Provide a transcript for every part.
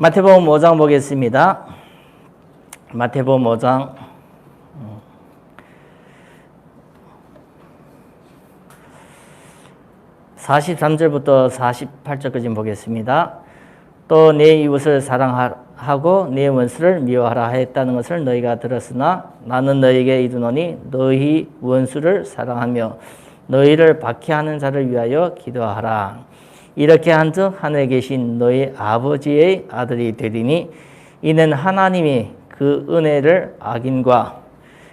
마태복음 5장 보겠습니다. 마태복음 5장 43절부터 48절까지 보겠습니다. 또 내 이웃을 사랑하고 내 원수를 미워하라 하였다는 것을 너희가 들었으나 나는 너희에게 이르노니 너희 원수를 사랑하며 너희를 박해하는 자를 위하여 기도하라. 이렇게 한 즉 하늘에 계신 너희 아버지의 아들이 되리니 이는 하나님이 그 은혜를 악인과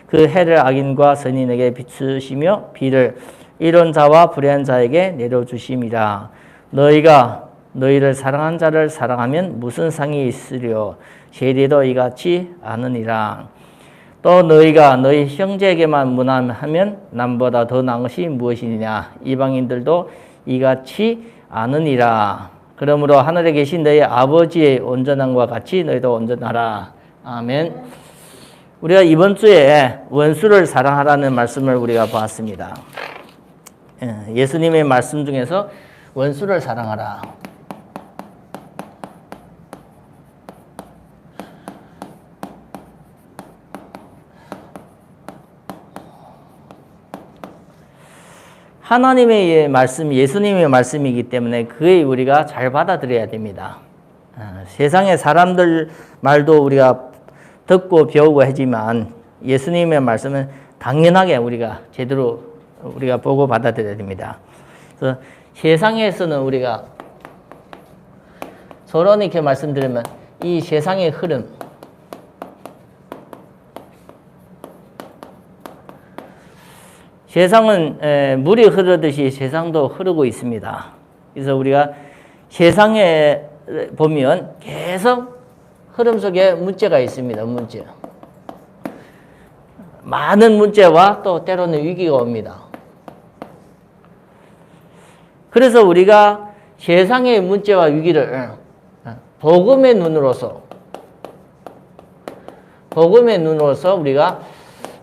그 해를 악인과 선인에게 비추시며 비를 이런 자와 불의한 자에게 내려주심이라. 너희가 너희를 사랑한 자를 사랑하면 무슨 상이 있으리요? 세리도 이같이 아느니라. 또 너희가 너희 형제에게만 무난하면 남보다 더 나은 것이 무엇이냐? 이방인들도 이같이 아느니라. 그러므로 하늘에 계신 너희 아버지의 온전함과 같이 너희도 온전하라. 아멘. 우리가 이번 주에 원수를 사랑하라는 말씀을 우리가 보았습니다. 예, 예수님의 말씀 중에서 원수를 사랑하라. 하나님의 말씀, 예수님의 말씀이기 때문에 그의 우리가 잘 받아들여야 됩니다. 아, 세상의 사람들 말도 우리가 듣고 배우고 하지만 예수님의 말씀은 당연하게 우리가 제대로 우리가 보고 받아들여야 됩니다. 그래서 세상에서는 우리가 서로 이렇게 말씀드리면 이 세상의 흐름, 세상은 에, 물이 흐르듯이 세상도 흐르고 있습니다. 그래서 우리가 세상에 보면 계속 흐름 속에 문제가 있습니다. 문제. 많은 문제와 또 때로는 위기가 옵니다. 그래서 우리가 세상의 문제와 위기를 복음의 눈으로서 복음의 눈으로서 우리가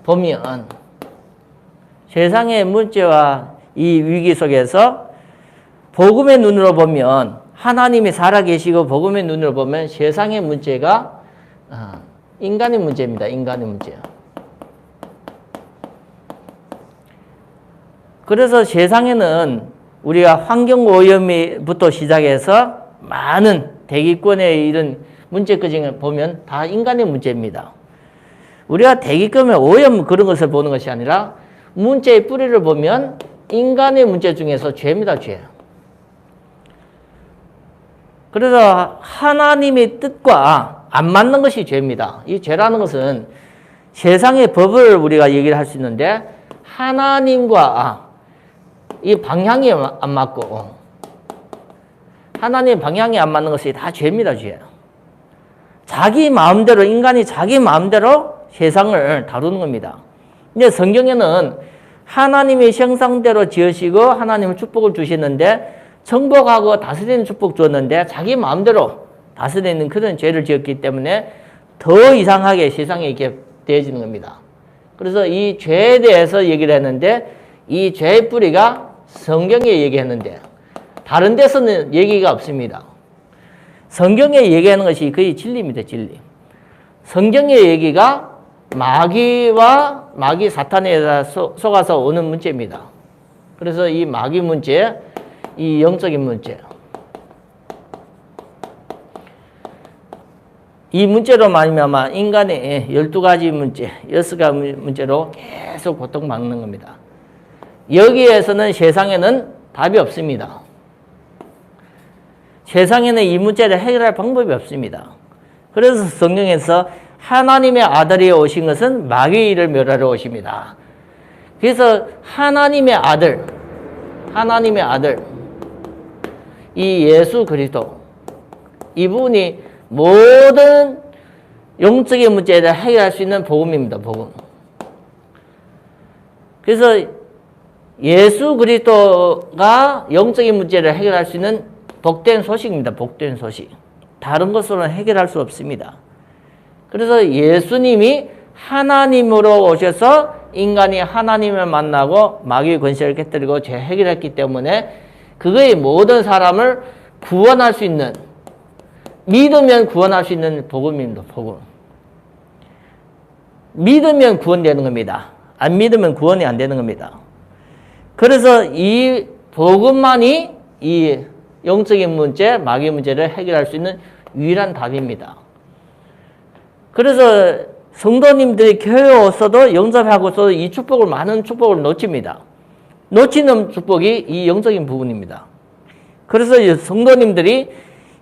보면 세상의 문제와 이 위기 속에서 복음의 눈으로 보면 하나님이 살아계시고 복음의 눈으로 보면 세상의 문제가 인간의 문제입니다. 인간의 문제. 그래서 세상에는 우리가 환경 오염부터 시작해서 많은 대기권의 이런 문제까지 보면 다 인간의 문제입니다. 우리가 대기권의 오염 그런 것을 보는 것이 아니라 문제의 뿌리를 보면 인간의 문제 중에서 죄입니다, 죄. 그래서 하나님의 뜻과 안 맞는 것이 죄입니다. 이 죄라는 것은 세상의 법을 우리가 얘기를 할 수 있는데 하나님과 이 방향이 안 맞고 하나님 방향이 안 맞는 것이 다 죄입니다, 죄. 자기 마음대로 인간이 자기 마음대로 세상을 다루는 겁니다. 근데 성경에는 하나님의 형상대로 지으시고 하나님을 축복을 주시는데 정복하고 다스리는 축복 줬는데 자기 마음대로 다스리는 그런 죄를 지었기 때문에 더 이상하게 세상에 이렇게 되어지는 겁니다. 그래서 이 죄에 대해서 얘기를 했는데 이 죄의 뿌리가 성경에 얘기했는데 다른 데서는 얘기가 없습니다. 성경에 얘기하는 것이 거의 진리입니다. 진리. 성경의 얘기가 마귀와 마귀 사탄에 속아서 오는 문제입니다. 그래서 이 마귀 문제, 이 영적인 문제. 이 문제로 말미암아 인간의 12가지 문제, 6가지 문제로 계속 고통받는 겁니다. 여기에서는 세상에는 답이 없습니다. 세상에는 이 문제를 해결할 방법이 없습니다. 그래서 성경에서 하나님의 아들이 오신 것은 마귀를 멸하러 오십니다. 그래서 하나님의 아들, 하나님의 아들, 이 예수 그리스도, 이분이 모든 영적인 문제를 해결할 수 있는 복음입니다. 복음. 그래서 예수 그리스도가 영적인 문제를 해결할 수 있는 복된 소식입니다. 복된 소식. 다른 것으로는 해결할 수 없습니다. 그래서 예수님이 하나님으로 오셔서 인간이 하나님을 만나고 마귀의 권세를 깨뜨리고 죄 해결했기 때문에 그의 모든 사람을 구원할 수 있는 믿으면 구원할 수 있는 복음입니다. 복음. 믿으면 구원되는 겁니다. 안 믿으면 구원이 안 되는 겁니다. 그래서 이 복음만이 이 영적인 문제, 마귀 문제를 해결할 수 있는 유일한 답입니다. 그래서 성도님들이 교회 와서도 영접하고서 이 축복을 많은 축복을 놓칩니다. 놓치는 축복이 이 영적인 부분입니다. 그래서 이 성도님들이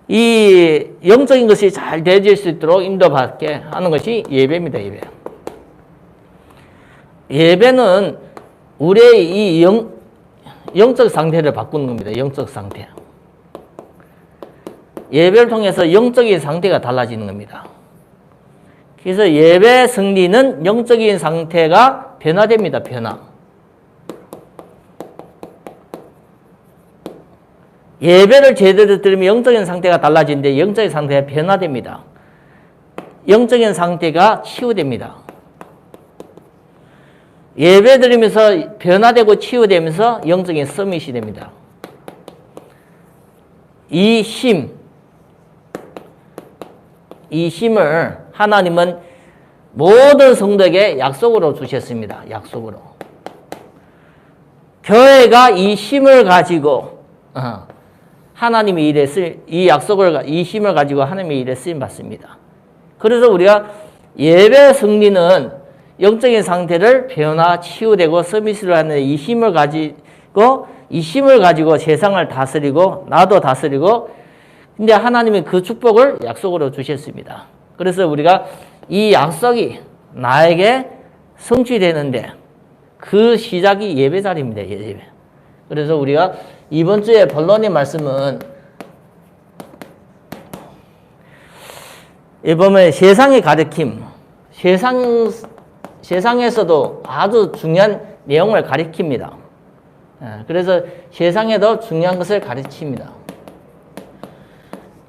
이 영적인 것이 잘 되어질 수 있도록 인도받게 하는 것이 예배입니다. 예배. 예배는 우리의 이 영, 영적 상태를 바꾸는 겁니다. 영적 상태. 예배를 통해서 영적인 상태가 달라지는 겁니다. 그래서 예배 승리는 영적인 상태가 변화됩니다. 변화. 예배를 제대로 드리면 영적인 상태가 달라지는데 영적인 상태가 변화됩니다. 영적인 상태가 치유됩니다. 예배 드리면서 변화되고 치유되면서 영적인 서밋이 됩니다. 이 힘, 이 힘을 하나님은 모든 성도에게 약속으로 주셨습니다. 약속으로. 교회가 이 힘을 가지고 어, 하나님의 일에 쓸, 이 약속을, 이 힘을 가지고 하나님의 일에 쓰임 받습니다. 그래서 우리가 예배 승리는 영적인 상태를 변화, 치유되고 서비스를 하는 이 힘을 가지고, 이 힘을 가지고 세상을 다스리고, 나도 다스리고, 근데 하나님이 그 축복을 약속으로 주셨습니다. 그래서 우리가 이 약속이 나에게 성취되는데, 그 시작이 예배 자리입니다. 예배. 그래서 우리가 이번 주에 본론의 말씀은 이 보면 세상의 가르침, 세상 세상에서도 아주 중요한 내용을 가리킵니다. 예, 그래서 세상에도 중요한 것을 가르칩니다.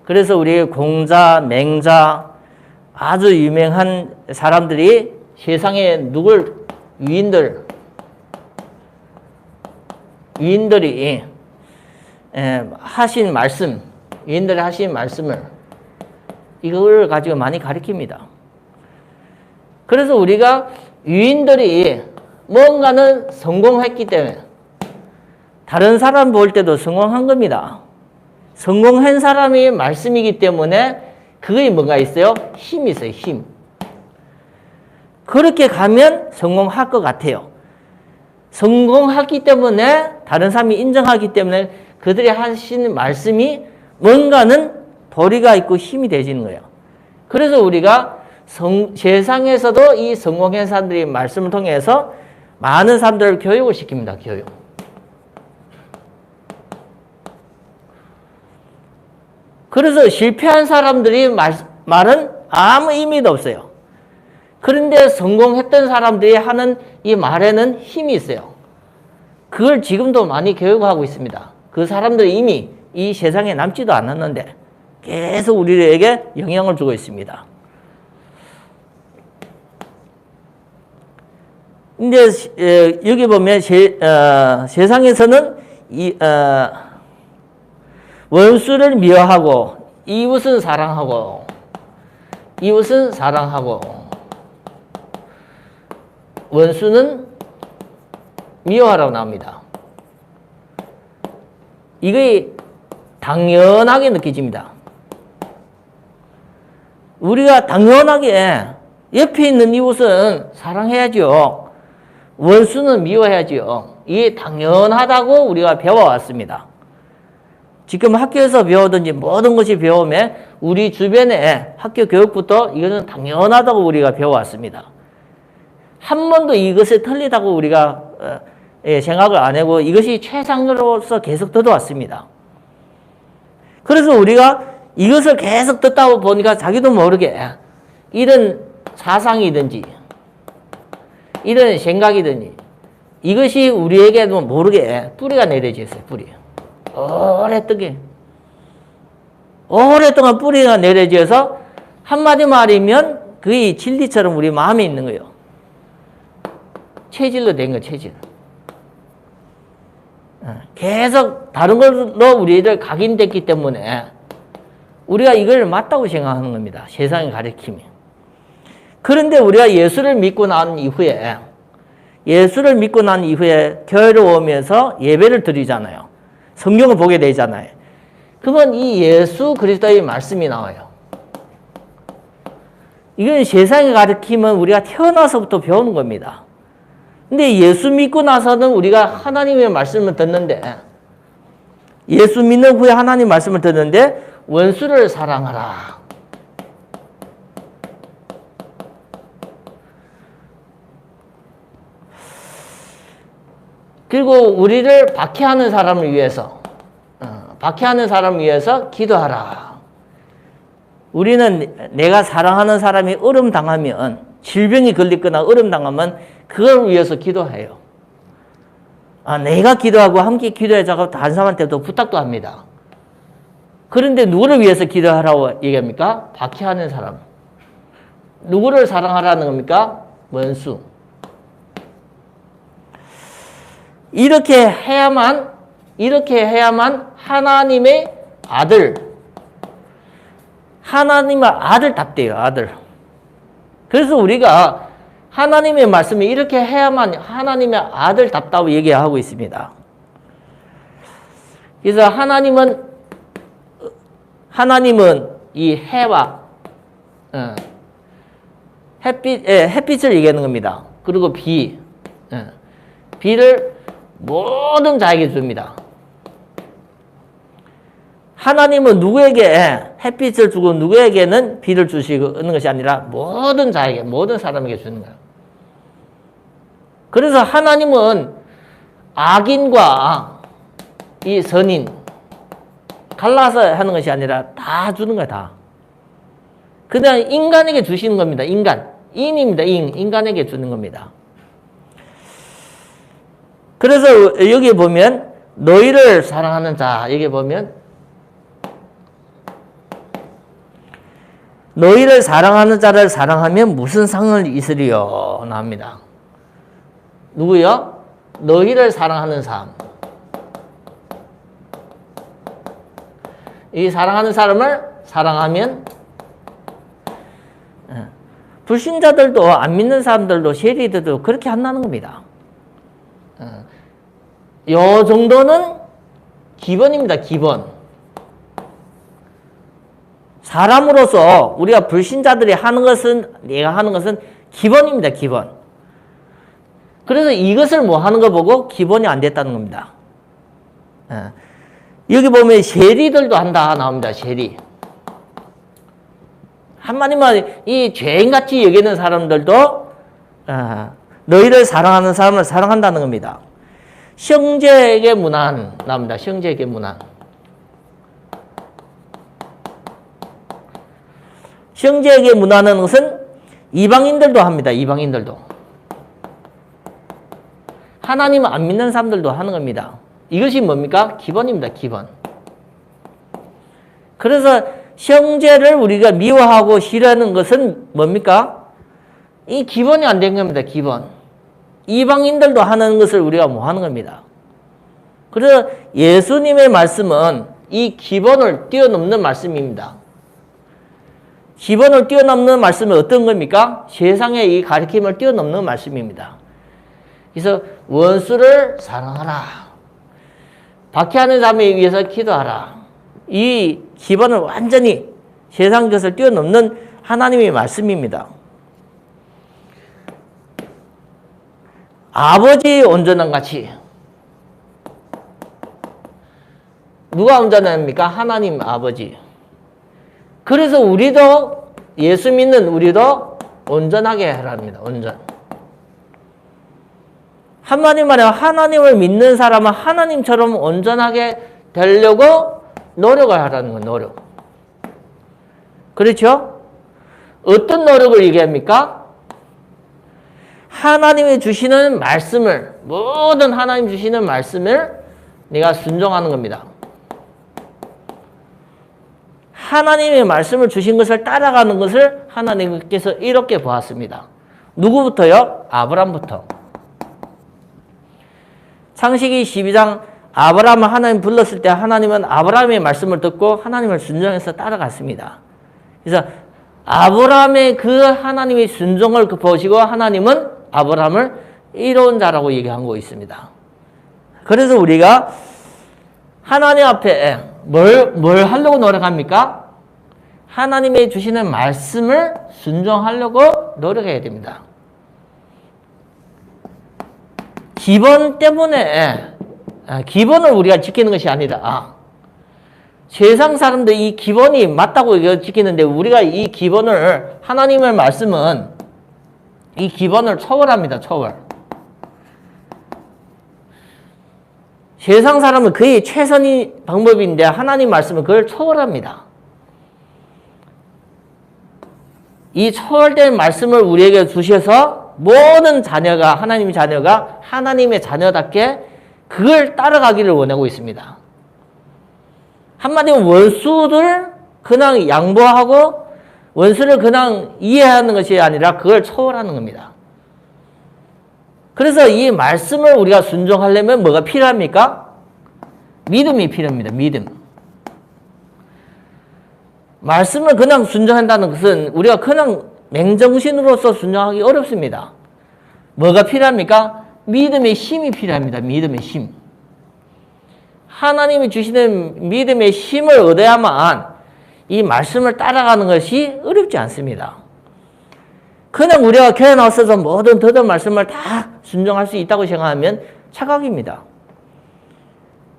그래서 우리 공자, 맹자 아주 유명한 사람들이 세상에 누굴 위인들 위인들이 예, 하신 말씀, 위인들이 하신 말씀을 이걸 가지고 많이 가리킵니다. 그래서 우리가 위인들이 뭔가는 성공했기 때문에 다른 사람 볼 때도 성공한 겁니다. 성공한 사람이 말씀이기 때문에 그게 뭔가 있어요? 힘이 있어요, 힘. 그렇게 가면 성공할 것 같아요. 성공했기 때문에 다른 사람이 인정하기 때문에 그들이 하신 말씀이 뭔가는 도리가 있고 힘이 되지는 거예요. 그래서 우리가 성, 세상에서도 이 성공한 사람들이 말씀을 통해서 많은 사람들을 교육을 시킵니다. 교육. 그래서 실패한 사람들이 말, 말은 아무 의미도 없어요. 그런데 성공했던 사람들이 하는 이 말에는 힘이 있어요. 그걸 지금도 많이 교육하고 있습니다. 그 사람들이 이미 이 세상에 남지도 않았는데 계속 우리에게 영향을 주고 있습니다. 근데 여기 보면 세, 어, 세상에서는 이, 어, 원수를 미워하고 이웃은 사랑하고 이웃은 사랑하고 원수는 미워하라고 나옵니다. 이게 당연하게 느껴집니다. 우리가 당연하게 옆에 있는 이웃은 사랑해야죠. 원수는 미워해야죠. 이게 당연하다고 우리가 배워왔습니다. 지금 학교에서 배우든지 모든 것이 배우면 우리 주변에 학교 교육부터 이것은 당연하다고 우리가 배워왔습니다. 한 번도 이것을 틀리다고 우리가 어, 예, 생각을 안 하고 이것이 최상으로서 계속 듣어왔습니다. 그래서 우리가 이것을 계속 듣다 보니까 자기도 모르게 이런 사상이든지 이런 생각이든지 이것이 우리에게도 모르게 뿌리가 내려졌어요. 뿌리. 오랫동안 오랫동안 뿌리가 내려져서 한마디 말이면 거의 진리처럼 우리 마음에 있는 거예요. 체질로 된 거, 체질. 어, 계속 다른 걸로 우리를 각인됐기 때문에 우리가 이걸 맞다고 생각하는 겁니다. 세상의 가르침이. 그런데 우리가 예수를 믿고 난 이후에 예수를 믿고 난 이후에 교회를 오면서 예배를 드리잖아요. 성경을 보게 되잖아요. 그러면 이 예수 그리스도의 말씀이 나와요. 이건 세상의 가르침은 우리가 태어나서부터 배우는 겁니다. 근데 예수 믿고 나서는 우리가 하나님의 말씀을 듣는데 예수 믿는 후에 하나님 말씀을 듣는데 원수를 사랑하라. 그리고 우리를 박해하는 사람을 위해서 어, 박해하는 사람을 위해서 기도하라. 우리는 내가 사랑하는 사람이 얼음 당하면 질병이 걸리거나 얼음 당하면 그걸 위해서 기도해요. 아, 내가 기도하고 함께 기도해자고 다른 사람한테도 부탁도 합니다. 그런데 누구를 위해서 기도하라고 얘기합니까? 박해하는 사람. 누구를 사랑하라는 겁니까? 원수. 이렇게 해야만, 이렇게 해야만 하나님의 아들, 하나님의 아들답대요, 아들. 그래서 우리가 하나님의 말씀이 이렇게 해야만 하나님의 아들답다고 얘기하고 있습니다. 그래서 하나님은 하나님은 이 해와 어, 햇빛 예, 햇빛을 얘기하는 겁니다. 그리고 비 예, 비를 모든 자에게 줍니다. 하나님은 누구에게 햇빛을 주고 누구에게는 비를 주시는 것이 아니라 모든 자에게 모든 사람에게 주는 거예요. 그래서 하나님은 악인과 이 선인 갈라서 하는 것이 아니라 다 주는 거야 다. 그냥 인간에게 주시는 겁니다. 인간 인입니다. 인 인간에게 주는 겁니다. 그래서 여기 보면 너희를 사랑하는 자 여기 보면 너희를 사랑하는 자를 사랑하면 무슨 상을 있으리요 나옵니다. 누구요? 너희를 사랑하는 사람. 이 사랑하는 사람을 사랑하면 예, 불신자들도 안 믿는 사람들도 세리들도 그렇게 한다는 겁니다. 예, 요 정도는 기본입니다. 기본. 사람으로서 우리가 불신자들이 하는 것은 내가 하는 것은 기본입니다. 기본. 그래서 이것을 뭐 하는 거 보고 기본이 안 됐다는 겁니다. 예. 여기 보면 세리들도 한다 나옵니다. 세리. 한마디만 이 죄인같이 여기는 사람들도 아, 너희를 사랑하는 사람을 사랑한다는 겁니다. 형제에게 문안 나옵니다. 형제에게 문안. 형제에게 문하는 것은 이방인들도 합니다. 이방인들도. 하나님 안 믿는 사람들도 하는 겁니다. 이것이 뭡니까? 기본입니다. 기본. 그래서 형제를 우리가 미워하고 싫어하는 것은 뭡니까? 이 기본이 안 된 겁니다. 기본. 이방인들도 하는 것을 우리가 뭐 하는 겁니다. 그래서 예수님의 말씀은 이 기본을 뛰어넘는 말씀입니다. 기본을 뛰어넘는 말씀은 어떤 겁니까? 세상의 이 가르침을 뛰어넘는 말씀입니다. 그래서 원수를 사랑하라. 박해하는 자에 위해서 기도하라. 이 기본을 완전히 세상 것을 뛰어넘는 하나님의 말씀입니다. 아버지 온전한 같이 누가 온전합니까? 하나님 아버지. 그래서 우리도 예수 믿는 우리도 온전하게 하랍니다. 온전. 한마디 말해 하나님을 믿는 사람은 하나님처럼 온전하게 되려고 노력을 하라는 거 노력. 그렇죠? 어떤 노력을 얘기합니까? 하나님이 주시는 말씀을 모든 하나님 주시는 말씀을 내가 순종하는 겁니다. 하나님의 말씀을 주신 것을 따라가는 것을 하나님께서 이렇게 보았습니다. 누구부터요? 아브람부터. 창세기 12장 아브라함을 하나님 불렀을 때 하나님은 아브라함의 말씀을 듣고 하나님을 순종해서 따라갔습니다. 그래서 아브라함의 그 하나님의 순종을 그 보시고 하나님은 아브라함을 이로운 자라고 얘기한 거 있습니다. 그래서 우리가 하나님 앞에 뭘, 뭘 하려고 노력합니까? 하나님의 주시는 말씀을 순종하려고 노력해야 됩니다. 기본 때문에 아, 기본을 우리가 지키는 것이 아니라 아, 세상 사람들 이 기본이 맞다고 지키는데 우리가 이 기본을 하나님의 말씀은 이 기본을 초월합니다. 초월. 세상 사람은 거의 최선의 방법인데 하나님 말씀은 그걸 초월합니다. 이 초월된 말씀을 우리에게 주셔서 모든 자녀가 하나님의 자녀가 하나님의 자녀답게 그걸 따라가기를 원하고 있습니다. 한마디로 원수를 그냥 양보하고 원수를 그냥 이해하는 것이 아니라 그걸 초월하는 겁니다. 그래서 이 말씀을 우리가 순종하려면 뭐가 필요합니까? 믿음이 필요합니다. 믿음. 말씀을 그냥 순종한다는 것은 우리가 그냥 맹정신으로서 순종하기 어렵습니다. 뭐가 필요합니까? 믿음의 힘이 필요합니다. 믿음의 힘. 하나님이 주시는 믿음의 힘을 얻어야만 이 말씀을 따라가는 것이 어렵지 않습니다. 그냥 우리가 교회 나와서 모든 더든 말씀을 다 순종할 수 있다고 생각하면 착각입니다.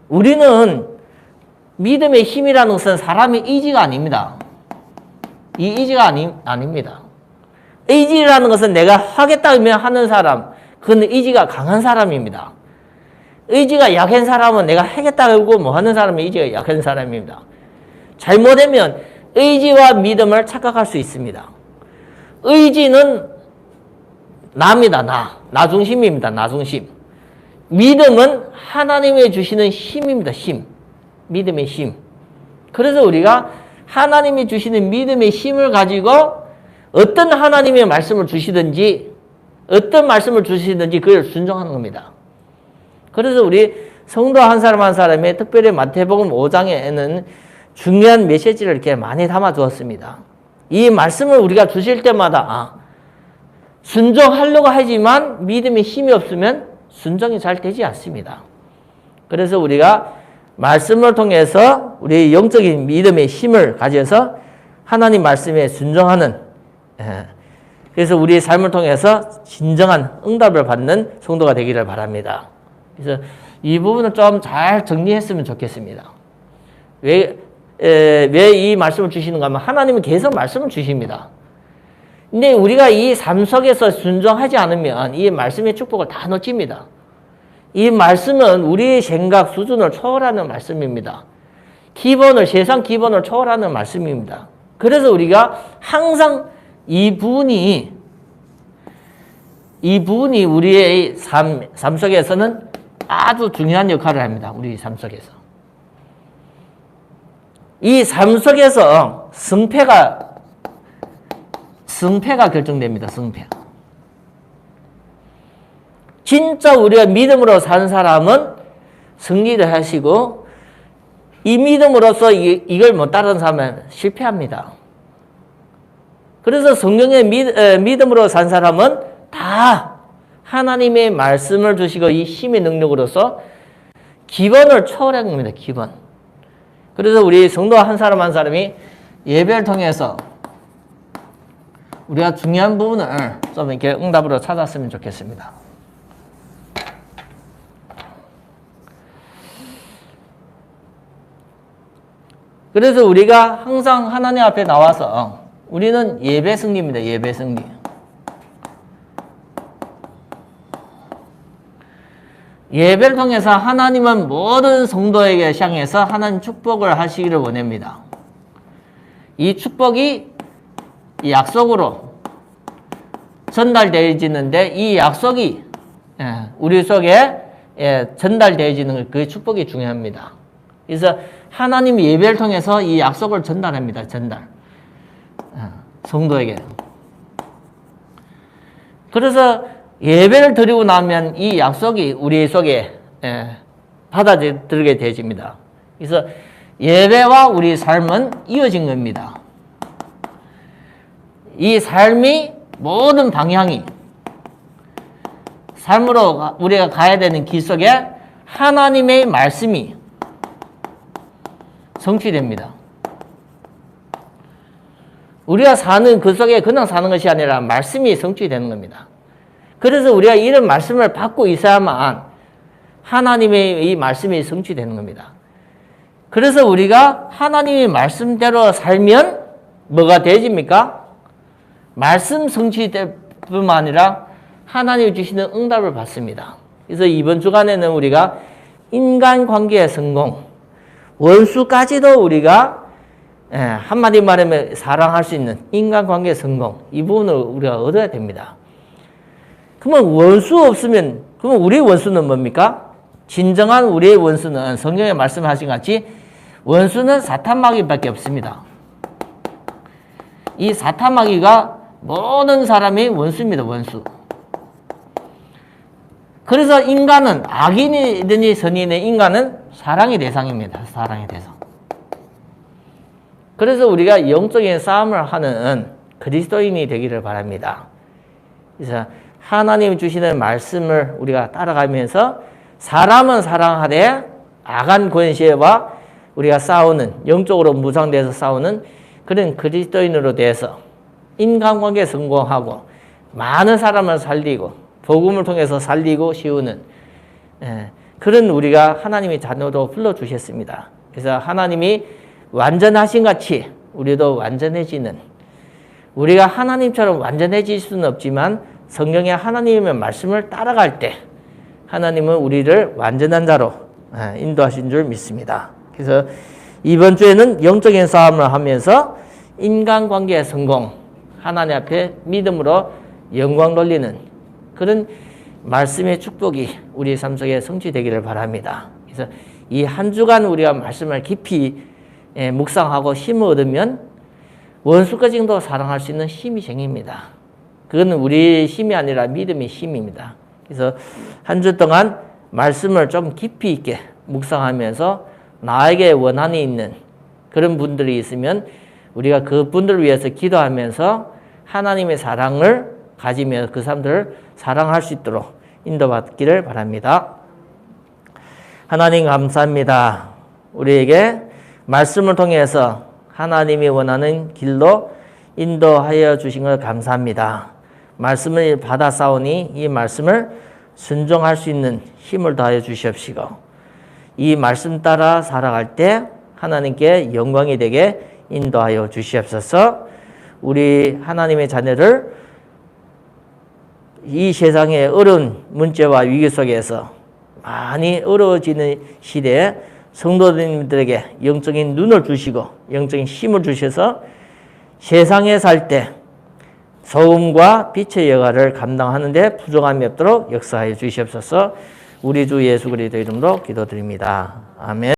우리는 믿음의 힘이라는 것은 사람의 의지가 아닙니다. 이 의지가 아니, 아닙니다. 의지라는 것은 내가 하겠다면 하는 사람, 그건 의지가 강한 사람입니다. 의지가 약한 사람은 내가 하겠다고 뭐 하는 사람의 의지가 약한 사람입니다. 잘못되면 의지와 믿음을 착각할 수 있습니다. 의지는 나입니다. 나. 나 중심입니다. 나 중심. 믿음은 하나님의 주시는 힘입니다. 힘. 믿음의 힘. 그래서 우리가 하나님이 주시는 믿음의 힘을 가지고 어떤 하나님의 말씀을 주시든지 어떤 말씀을 주시든지 그걸 순종하는 겁니다. 그래서 우리 성도 한 사람 한 사람의 특별히 마태복음 5장에는 중요한 메시지를 이렇게 많이 담아 두었습니다. 이 말씀을 우리가 주실 때마다 아, 순종하려고 하지만 믿음의 힘이 없으면 순종이 잘 되지 않습니다. 그래서 우리가 말씀을 통해서 우리 영적인 믿음의 힘을 가져서 하나님 말씀에 순종하는 예. 그래서 우리의 삶을 통해서 진정한 응답을 받는 성도가 되기를 바랍니다. 그래서 이 부분을 좀 잘 정리했으면 좋겠습니다. 왜, 왜 이 말씀을 주시는가 하면 하나님은 계속 말씀을 주십니다. 근데 우리가 이삶 속에서 순종하지 않으면 이 말씀의 축복을 다 놓칩니다. 이 말씀은 우리의 생각 수준을 초월하는 말씀입니다. 기본을, 세상 기본을 초월하는 말씀입니다. 그래서 우리가 항상 이 부분이, 이 부분이 우리의 삶, 삶 속에서는 아주 중요한 역할을 합니다. 우리 삶 속에서. 이 삶 속에서 승패가 승패가 결정됩니다. 승패. 진짜 우리가 믿음으로 사는 사람은 승리를 하시고 이 믿음으로서 이, 이걸 못 따르는 사람은 실패합니다. 그래서 성경의 믿, 에, 믿음으로 산 사람은 다 하나님의 말씀을 주시고 이 힘의 능력으로서 기본을 초월한 겁니다. 기본. 그래서 우리 성도 한 사람 한 사람이 예배를 통해서 우리가 중요한 부분을 좀 이렇게 응답으로 찾았으면 좋겠습니다. 그래서 우리가 항상 하나님 앞에 나와서 우리는 예배 승리입니다. 예배 승리. 예배를 통해서 하나님은 모든 성도에게 향해서 하나님 축복을 하시기를 원합니다. 이 축복이 약속으로 전달되어지는데 이 약속이 예, 우리 속에 예, 전달되어지는 그 축복이 중요합니다. 그래서 하나님 예배를 통해서 이 약속을 전달합니다. 전달. 예, 성도에게. 그래서 예배를 드리고 나면 이 약속이 우리 속에 받아들이게 되집니다. 그래서 예배와 우리 삶은 이어진 겁니다. 이 삶이 모든 방향이 삶으로 가- 우리가 가야 되는 길 속에 하나님의 말씀이 성취됩니다. 우리가 사는 그 속에 그냥 사는 것이 아니라 말씀이 성취되는 겁니다. 그래서 우리가 이런 말씀을 받고 있어야만 하나님의 이 말씀이 성취되는 겁니다. 그래서 우리가 하나님의 말씀대로 살면 뭐가 되집니까? 말씀 성취뿐만 아니라 하나님이 주시는 응답을 받습니다. 그래서 이번 주간에는 우리가 인간 관계의 성공, 원수까지도 우리가 예, 한마디 말하면 사랑할 수 있는 인간 관계의 성공, 이 부분을 우리가 얻어야 됩니다. 그러면 원수 없으면, 그러면 우리의 원수는 뭡니까? 진정한 우리의 원수는 성경에 말씀하신 같이 원수는 사탄마귀밖에 없습니다. 이 사탄마귀가 모든 사람의 원수입니다, 원수. 그래서 인간은 악인이든지 선인의 인간은 사랑의 대상입니다. 사랑의 대상. 그래서 우리가 영적인 싸움을 하는 그리스도인이 되기를 바랍니다. 그래서 하나님 주시는 말씀을 우리가 따라가면서 사람은 사랑하되 악한 권세와 우리가 싸우는 영적으로 무장돼서 싸우는 그런 그리스도인으로 돼서 인간관계 성공하고 많은 사람을 살리고 복음을 통해서 살리고 씌우는 예, 그런 우리가 하나님의 자녀로 불러 주셨습니다. 그래서 하나님이 완전하신 같이 우리도 완전해지는 우리가 하나님처럼 완전해질 수는 없지만 성경의 하나님의 말씀을 따라갈 때 하나님은 우리를 완전한 자로 예, 인도하신 줄 믿습니다. 그래서 이번 주에는 영적인 싸움을 하면서 인간관계의 성공, 하나님 앞에 믿음으로 영광 돌리는 그런 말씀의 축복이 우리 삶 속에 성취되기를 바랍니다. 그래서 이 한 주간 우리가 말씀을 깊이 예, 묵상하고 힘을 얻으면 원수까지도 사랑할 수 있는 힘이 생깁니다. 그건 우리 힘이 아니라 믿음의 힘입니다. 그래서 한 주 동안 말씀을 좀 깊이 있게 묵상하면서 나에게 원한이 있는 그런 분들이 있으면 우리가 그 분들을 위해서 기도하면서 하나님의 사랑을 가지며 그 사람들을 사랑할 수 있도록 인도받기를 바랍니다. 하나님 감사합니다. 우리에게 말씀을 통해서 하나님이 원하는 길로 인도하여 주신 것 감사합니다. 말씀을 받아 싸우니 이 말씀을 순종할 수 있는 힘을 더하여 주시옵시고 이 말씀 따라 살아갈 때 하나님께 영광이 되게 인도하여 주시옵소서. 우리 하나님의 자녀를 이 세상의 어려운 문제와 위기 속에서 많이 어려워지는 시대에 성도님들에게 영적인 눈을 주시고 영적인 힘을 주셔서 세상에 살 때 소음과 빛의 여가를 감당하는데 부족함이 없도록 역사하여 주시옵소서 우리 주 예수 그리스도 이름으로 기도드립니다. 아멘.